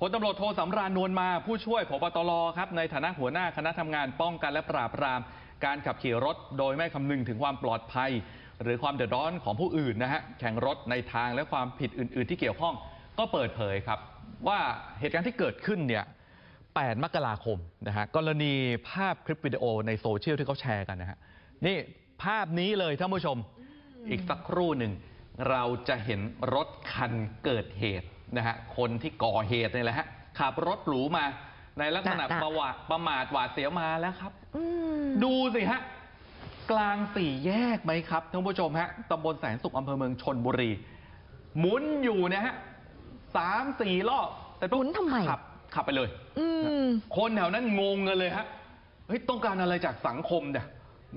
พลตำรวจโทสำราญนวลมาผู้ช่วยพบตรครับในฐานะหัวหน้าคณะทำงานป้องกันและปราบปราม การขับขี่รถโดยไม่คำนึงถึงความปลอดภัย หรือความเดือดร้อนของผู้อื่นนะฮะแข่งรถในทางและความผิดอื่น ๆ ที่เกี่ยวข้องก็เปิดเผยครับ ว่าเหตุการณ์ที่เกิดขึ้นเนี่ย 8 มกราคมนะฮะกรณีภาพคลิปวิดีโอในโซเชียลที่เขาแชร์กันนะฮะนี่ภาพนี้เลยท่านผู้ชมอีกสักครู่หนึ่งเราจะเห็นรถคันเกิดเหตุ นะฮะคนที่ก่อเหตุนี่แหละฮะขับรถหรูมาในลักษณะน่ะประวัติประมาทหวาดเสียวมาแล้วครับ อืม ดูสิฮะ กลางสี่แยกไหมครับท่านผู้ชมฮะตำบลแสนสุขอำเภอเมืองชนบุรี หมุนอยู่เนะฮะสามสี่รอบแต่ต้องหมุนทำไม ขับขับไปเลย อืม คนแถวนั้นงงกันเลยฮะ เฮ้ยต้องการอะไรจากสังคมเนี่ย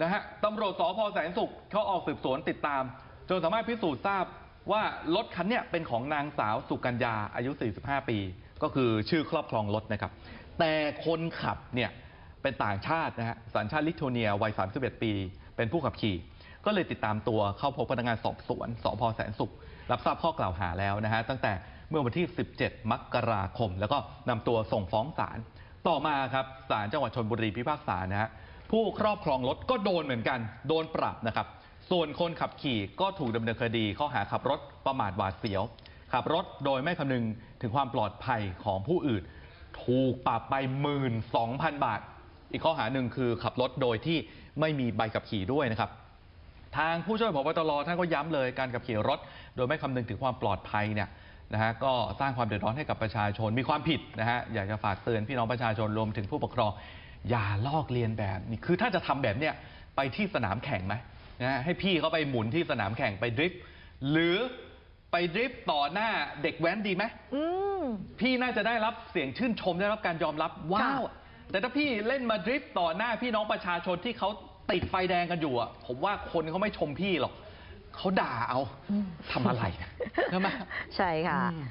นะฮะตำรวจสพแสนสุขเขาออกสืบสวนติดตาม จนสามารถพิสูจน์ทราบ ว่ารถคันนี้เป็นของนางสาวสุกัญญาอายุ 45 ปี ก็คือชื่อครอบครองรถนะครับ แต่คนขับเนี่ยเป็นต่างชาตินะฮะสัญชาติลิทัวเนียวัย 31 ปี เป็นผู้ขับขี่ ก็เลยติดตามตัวเข้าพบพนักงานสอบสวนสพแสนสุข รับทราบข้อกล่าวหาแล้วนะฮะตั้งแต่เมื่อวันที่ 17 มกราคม แล้วก็นำตัวส่งฟ้องศาลต่อมาครับศาลจังหวัดชนบุรีพิพากษานะฮะผู้ครอบครองรถก็โดนเหมือนกัน โดนปรับนะครับ ส่วนคนขับขี่ก็ถูกดำเนินคดีข้อหาขับรถประมาทหวาดเสียว ขับรถโดยไม่คำนึงถึงความปลอดภัยของผู้อื่น ถูกปรับไป 12,000 บาท อีกข้อหาหนึ่งคือขับรถโดยที่ไม่มีใบขับขี่ด้วยนะครับ ทางผู้ช่วยพบตรท่านก็ย้ำเลยการขับขี่รถ โดยไม่คำนึงถึงความปลอดภัยเนี่ยนะฮะก็สร้างความเดือดร้อนให้กับประชาชนมีความผิดนะฮะอยากจะฝากเตือนพี่น้องประชาชนรวมถึงผู้ปกครอง อย่าลอกเลียนแบบนี้คือถ้าจะทำแบบเนี้ยไปที่สนามแข่งไหม นะฮะให้พี่เขาไปหมุนที่สนามแข่งไปดริฟต์หรือไปดริฟต์ต่อหน้าเด็กแว้นดีไหมอืม พี่น่าจะได้รับเสียงชื่นชมได้รับการยอมรับว้าวค่ะแต่ถ้าพี่เล่นมาดริฟต์ต่อหน้าพี่น้องประชาชนที่เขาติดไฟแดงกันอยู่อะผมว่าคนเขาไม่ชมพี่หรอกเขาด่าเอาทำอะไรใช่ไหม ใช่ค่ะอืม